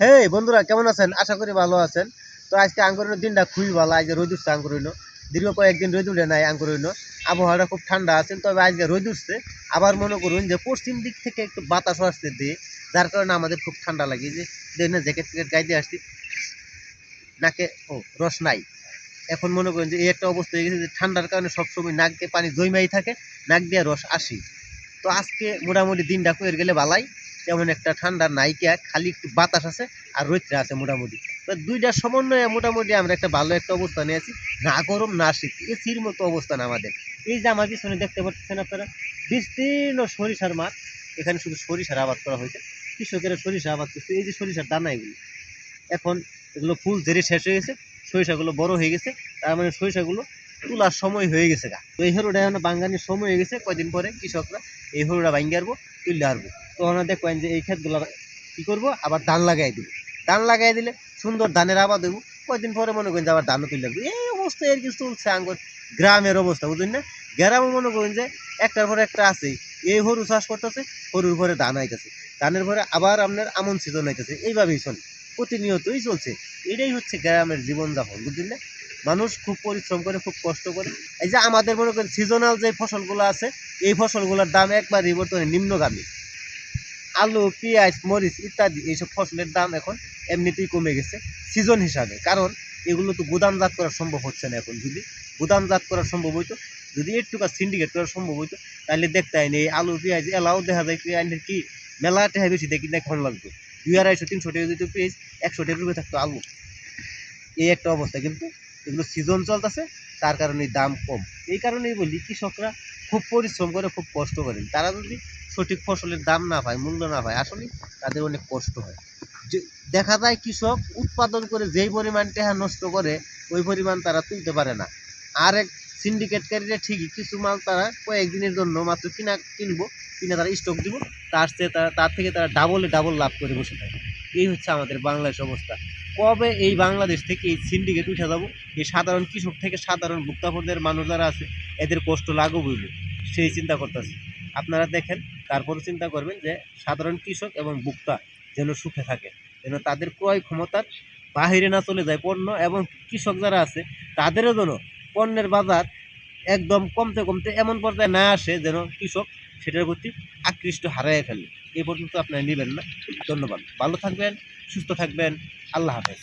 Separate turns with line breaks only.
হে বন্ধুরা, কেমন আছেন? আশা করি ভালো আছেন। তো আজকে আঙ্গুরের দিনটা খুবই ভালো। আজকে রোদ উঠছে আঙ্গুরিন দীর্ঘ কয়েকদিন রোদ উঠে নাই আঙ্গুরিন আবহাওয়াটা খুব ঠান্ডা আছে, তবে আজকে রোদ উঠছে। আবার মনে করুন যে পশ্চিম দিক থেকে একটু বাতাস আসতে দিয়ে, যার কারণে আমাদের খুব ঠান্ডা লাগে। যে না, জ্যাকেট ফ্যাকেট গাইতে আসছি। নাকে, ও, রস নাই। এখন মনে করেন যে এই একটা অবস্থা হয়ে গেছে যে ঠান্ডার কারণে সবসময় নাক দিয়ে পানি জৈমাই থাকে, নাক দিয়ে রস আসি। তো আজকে মোটামুটি দিনটা কয়ের গেলে বালাই তেমন একটা ঠান্ডা নাইকিয়া খালি একটু বাতাস আছে আর রৈত্রে আছে মোটামুটি। দুইটার সমন্বয়ে মোটামুটি আমরা একটা ভালো একটা অবস্থানে আছি। না গরম, না শীত, এসির মতো অবস্থান আমাদের। এই যে আমার পিছনে দেখতে পাচ্ছেন আপনারা, বিস্তীর্ণ সরিষার মাঠ। এখানে শুধু সরিষার আবাদ করা হয়েছে। কৃষকেরা সরিষা আবাদ করছে। এই যে সরিষার দানা এগুলো, এখন এগুলো ফুল জেরে শেষ হয়ে গেছে। সরিষাগুলো বড় হয়ে গেছে। তার মানে সরিষাগুলো তোলার সময় হয়ে গেছে গা। তো এই হরুটা এখন বাঙ্গানির সময় হয়ে গেছে। কয়দিন পরে কৃষকরা এই হরুটা ভাঙ্গে আসব তুললে আসব তো দেখবেন যে এই ক্ষেতগুলো কী করব? আবার ধান লাগাই দিব। ধান লাগাই দিলে সুন্দর ধানের আবাদ দেবো কয়দিন পরে মনে করেন যে আবার ধানও তুলে লাগবে এই অবস্থা এর কিছু চলছে আঙ্গুর, গ্রামের অবস্থা, বুঝলেন না? গ্রামে মনে করেন যে একটার পরে একটা আছে। এই হরু চাষ করতেছে, হরুর পরে ধান আইতেছে। ধানের পরে আবার আপনার আমন সিজন আইতেছে। এইভাবেই চলে, প্রতিনিয়তই চলছে। এটাই হচ্ছে গ্রামের জীবনযাপন, বুঝলেন না? মানুষ খুব পরিশ্রম করে, খুব কষ্ট করে। এই যে আমাদের মনে করেন সিজনাল যে ফসলগুলো আছে, এই ফসলগুলোর দাম একবারই বর্তমানে নিম্নগামী। আলু, পেঁয়াজ, মরিচ ইত্যাদি এইসব ফসলের দাম এখন এমনিতেই কমে গেছে সিজন হিসাবে। কারণ এগুলো তো গুদামজাত করা সম্ভব হচ্ছে না এখন। যদি গুদামজাত করা সম্ভব হইতো, যদি একটুকু সিন্ডিকেট করা সম্ভব হইতো, তাহলে দেখতে হয় এই আলু, পেঁয়াজ এলাও দেখা যায় পেঁয়াজের কি মেলা টেহা বেশি দেখি দেখান লাগতো দুই আড়াইশো তিনশো টাকা যদি পেঁয়াজ, একশো টাকা রুপে থাকতো আলু। এই একটা অবস্থা। কিন্তু এগুলো সিজন চলতেছে, তার কারণে দাম কম। এই কারণেই বলি, কৃষকরা খুব পরিশ্রম করে, খুব কষ্ট করেন। তারা যদি সঠিক ফসলের দাম না পায়, মূল্য না পায়, আসলে তাদের অনেক কষ্ট হয়। যে দেখা যায় কৃষক উৎপাদন করে যেই পরিমাণ টেহা নষ্ট করে, ওই পরিমাণ তারা তুলতে পারে না। আর এক সিন্ডিকেটকারীরা ঠিকই কিছু মাল তারা কয়েকদিনের জন্য মাত্র কিনা কিনবো, কিনে তারা স্টক দিব, তার চেয়ে তারা তার থেকে তারা ডাবলে ডাবল লাভ করে বসে থাকে। এই হচ্ছে আমাদের বাংলাদেশ অবস্থা। কবে এই বাংলাদেশ থেকে এই সিন্ডিকেট উঠে যাব? এই সাধারণ কৃষক থেকে সাধারণ ভোক্তা পর্যায়ের মানুষ যারা আছে, এদের কষ্ট লাঘব হইল সেই চিন্তা করতেছে। আপনারা দেখেন তারপরে চিন্তা করবেন যে সাধারণ কৃষক এবং ভোক্তা যেন সুখে থাকে, যেন তাদের ক্রয় ক্ষমতার বাহিরে না চলে যায় পণ্য এবং কৃষক যারা আছে, তাদেরও যেন পণ্যের বাজার একদম কমতে কমতে এমন পর্যায়ে না আসে যেন কৃষক সেটার প্রতি আকৃষ্ট হারায় ফেলে। এই পর্যন্ত আপনারা নেবেন না। ধন্যবাদ। ভালো থাকবেন, সুস্থ থাকবেন। আল্লাহ হাফেজ।